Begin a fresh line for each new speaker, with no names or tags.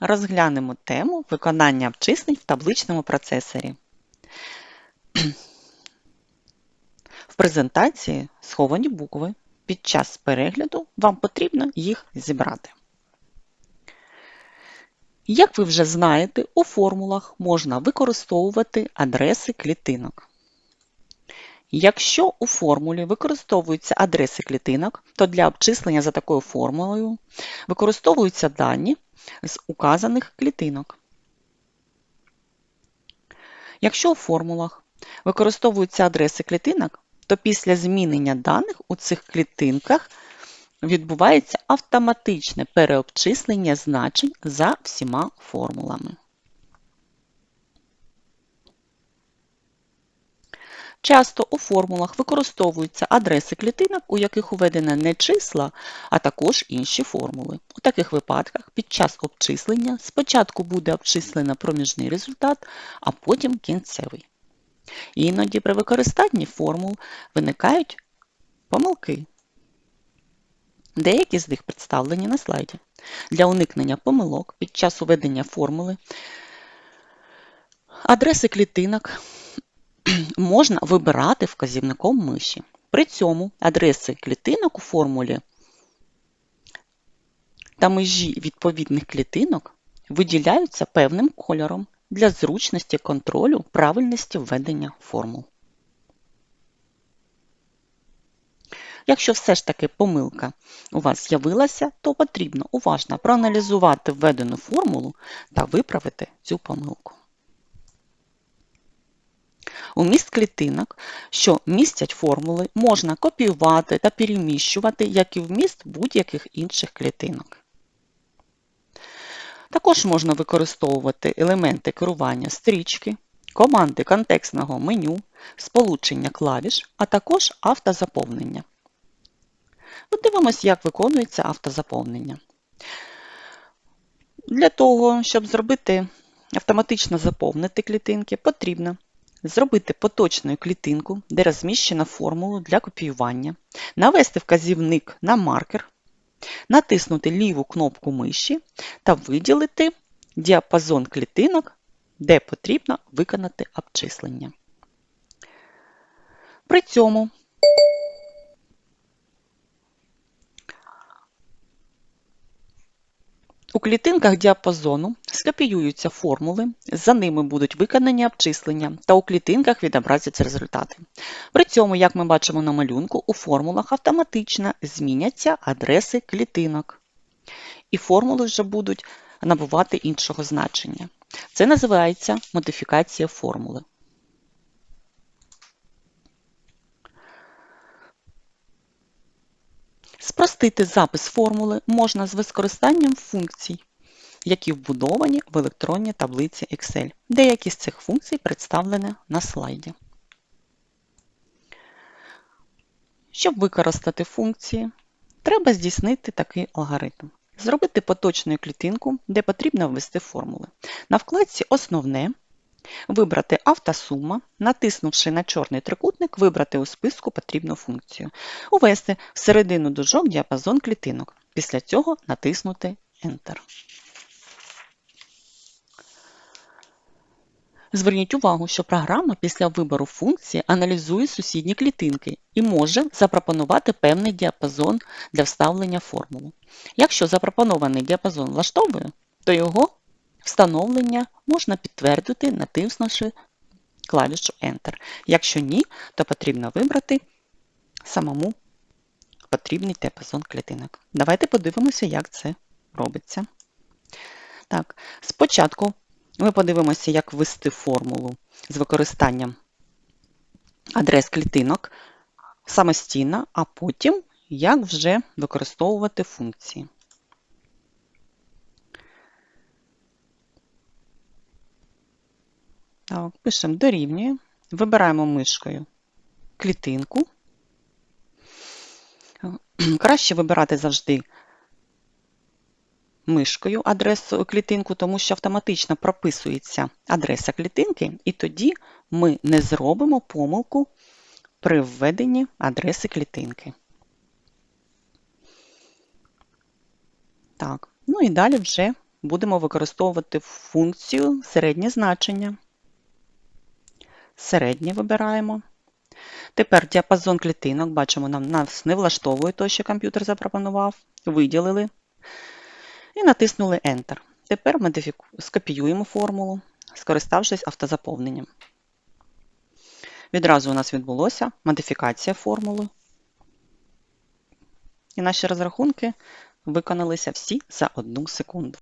розглянемо тему виконання обчислень в табличному процесорі. В презентації сховані букви. Під час перегляду вам потрібно їх зібрати. Як ви вже знаєте, у формулах можна використовувати адреси клітинок. Якщо у формулі використовуються адреси клітинок, то для обчислення за такою формулою використовуються дані з указаних клітинок. Якщо у формулах використовуються адреси клітинок, то після змінення даних у цих клітинках відбувається автоматичне переобчислення значень за всіма формулами. Часто у формулах використовуються адреси клітинок, у яких уведено не числа, а також інші формули. У таких випадках під час обчислення спочатку буде обчислено проміжний результат, а потім кінцевий. Іноді при використанні формул виникають помилки. Деякі з них представлені на слайді. Для уникнення помилок під час уведення формули адреси клітинок можна вибирати вказівником миші. При цьому адреси клітинок у формулі та межі відповідних клітинок виділяються певним кольором для зручності контролю правильності введення формул. Якщо все ж таки помилка у вас з'явилася, то потрібно уважно проаналізувати введену формулу та виправити цю помилку. Уміст клітинок, що містять формули, можна копіювати та переміщувати, як і вміст будь-яких інших клітинок. Також можна використовувати елементи керування стрічки, команди контекстного меню, сполучення клавіш, а також автозаповнення. Подивимось, як виконується автозаповнення. Для того, щоб зробити автоматично заповнити клітинки, потрібно зробити поточну клітинку, де розміщена формула для копіювання, навести вказівник на маркер, натиснути ліву кнопку миші та виділити діапазон клітинок, де потрібно виконати обчислення. При цьому У клітинках діапазону скопіюються формули, за ними будуть виконані обчислення, та у клітинках відобразяться результати. При цьому, як ми бачимо на малюнку, у формулах автоматично зміняться адреси клітинок. І формули вже будуть набувати іншого значення. Це називається модифікація формули. Спростити запис формули можна з використанням функцій, які вбудовані в електронній таблиці Excel. Деякі з цих функцій представлені на слайді. Щоб використати функції, треба здійснити такий алгоритм. Зробити поточну клітинку, де потрібно ввести формули. На вкладці Основне Вибрати автосума, натиснувши на чорний трикутник, вибрати у списку потрібну функцію. Увести всередину дужок діапазон клітинок. Після цього натиснути Enter. Зверніть увагу, що програма після вибору функції аналізує сусідні клітинки і може запропонувати певний діапазон для вставлення формули. Якщо запропонований діапазон влаштовує, то його Встановлення можна підтвердити, натиснувши клавішу Enter. Якщо ні, то потрібно вибрати самому потрібний діапазон клітинок. Давайте подивимося, як це робиться. Так, Спочатку ми подивимося, як ввести формулу з використанням адрес клітинок самостійно, а потім як вже використовувати функції. Так, Пишемо дорівнює, вибираємо мишкою клітинку. Краще вибирати завжди мишкою адресу клітинку, тому що автоматично прописується адреса клітинки, і тоді ми не зробимо помилку при введенні адреси клітинки. Так, ну і далі вже будемо використовувати функцію середнє значення. Середнє вибираємо. Тепер діапазон клітинок, бачимо, нам нас не влаштовує те, що комп'ютер запропонував. Виділили і натиснули Enter. Тепер модифіку... скопіюємо формулу, скориставшись автозаповненням. Відразу у нас відбулося модифікація формули. І наші розрахунки виконалися всі за одну секунду.